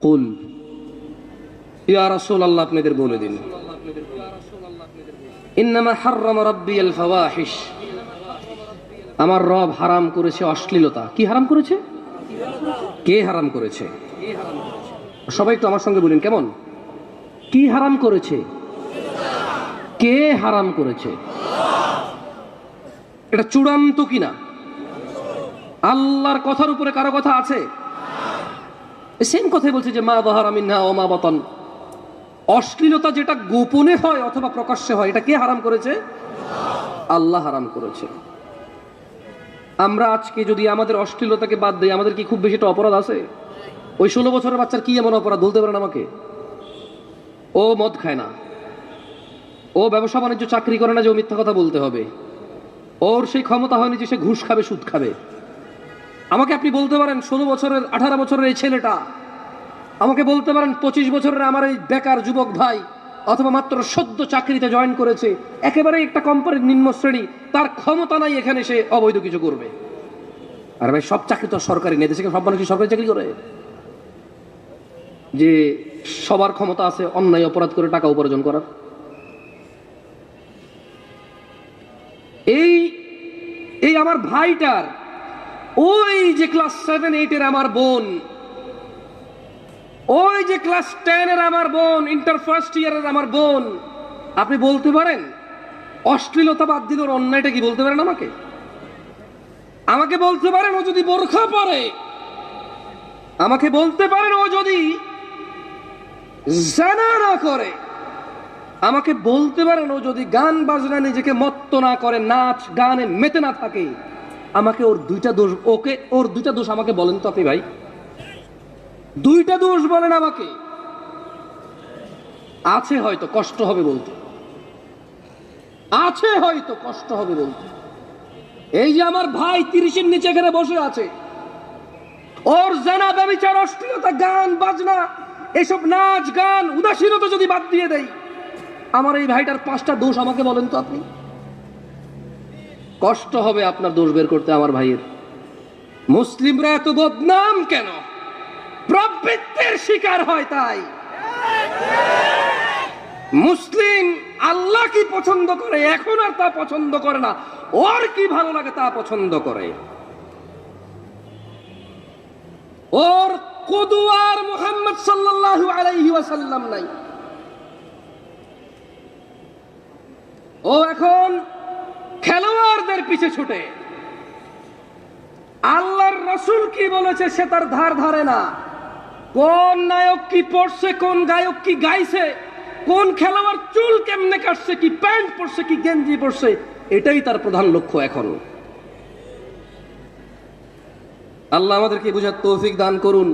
কুল। ইয়া রাসূল আল্লাহ আপনাদের বলে দিন। ইন্নামা হাররামা রাব্বিয়াল ফাওয়াহিশ। আমার রব হারাম করেছে অশ্লীলতা। কি হারাম করেছে? কে হারাম করেছে? সবাই একটু আমার সঙ্গে বলেন, কেমন? কি হারাম করেছে? কে হারাম করেছে? এটা চূড়ান্ত কিনা? আল্লাহর কথার উপরে কারও কথা আছে? সেম কথাই বলছে যে মা বাহার আমিনা ও মা বাতন। অশ্লীলতা যেটা গোপনে হয় অথবা প্রকাশ্যে হয়, এটা কে হারাম করেছে? আল্লাহ হারাম করেছে। আমরা আজকে যদি আমাদের অশ্লীলতাকে বাদ দিই, আমাদের কি খুব বেশি একটা অপরাধ আছে? ওই ষোলো বছরের বাচ্চার কি এমন অপরাধ? বলতে পারেন আমাকে। ও মদ খায় না। ও ব্যবসা বাণিজ্য, চাকরি করে না যে ও মিথ্যা কথা বলতে হবে। ওর সেই ক্ষমতা হয়নি যে সে ঘুষ খাবে, সুদ খাবে। আমাকে আপনি বলতে পারেন ষোলো বছরের, আঠারো বছরের এই ছেলেটা। আমাকে বলতে পারেন পঁচিশ বছরের আমার এই বেকার যুবক ভাই, অথবা মাত্র সদ্য চাকরিতে জয়েন করেছে। একেবারে একটা কোম্পানির নিম্ন শ্রেণি, তার ক্ষমতা নাই, এখানে সে অবৈধ কিছু করবে। আর ভাই, সব চাকরি তো সরকারি নেই, দেশে সব মানুষ কি সরকারি চাকরি করে? যে সবার ক্ষমতা আছে, অন্যায় অপরাধ করে টাকা উপার্জন করার। এই এই আমার ভাইটার ওই যে ক্লাস সেভেন এইটের আমার বোন, ওই যে ক্লাস টেনের আমার বোন ইন্টার ফার্স্ট ইয়ারের আমার বোন, আপনি বলতে পারেন? অশ্লীলতা বাদ দিল ওর অন্যায়টা কি বলতে পারেন আমাকে? আমাকে বলতে পারেন ও যদি বোরখা পরে, আমাকে বলতে পারেন ও যদি জানা না করে, আমাকে বলতে পারেন ও যদি গান বাজনা নিজেকে মত্ত না করে, নাচ, গানে মেতে না থাকে আমাকে ওর দুইটা দোষ, ওকে, ওর দুইটা দোষ আমাকে বলেন তো আপনি ভাই। দুইটা দোষ বলেন আমাকে। আছে হয়তো, কষ্ট হবে বলতে। আছে হয়তো, কষ্ট হবে বলতে। এই যে আমার ভাই তিরিশের নিচে এখানে বসে আছে। ওর জানা, ব্যবচার, অশ্লীলতা, গান, বাজনা, এসব নাচ, গান, উদাসীনতা যদি বাদ দিয়ে দেয়, আমার এই ভাইটার পাঁচটা দোষ আমাকে বলেন তো আপনি। কষ্ট হবে আপনার দোষ বের করতে আমার ভাইয়ের। মুসলিমরা এত বদনাম কেন? প্রবৃত্তের শিকার হয় তাই। মুসলিম আল্লাহ কি পছন্দ করে? এখন আর তা পছন্দ করে না। ওর কি ভালো লাগে তা পছন্দ করে। ওর কদুয়ার মোহাম্মদ সাল্লাল্লাহু আলাইহি ওয়াসাল্লাম নাই। ও এখন খেলোয়াড়দের পিছে ছুটে। আল্লাহর রসুল কি বলেছে সে তার ধার ধারে না। কোন নায়ক কি পড়ছে, কোন গায়ক কি গাইছে, কোন খেলোয়াড় চুল কেমনে কাটছে, কি প্যান্ট পরছে, কি গেঞ্জি পরছে, এটাই তার প্রধান লক্ষ্য এখন। আল্লাহ আমাদেরকে বুঝার তৌফিক দান করুন।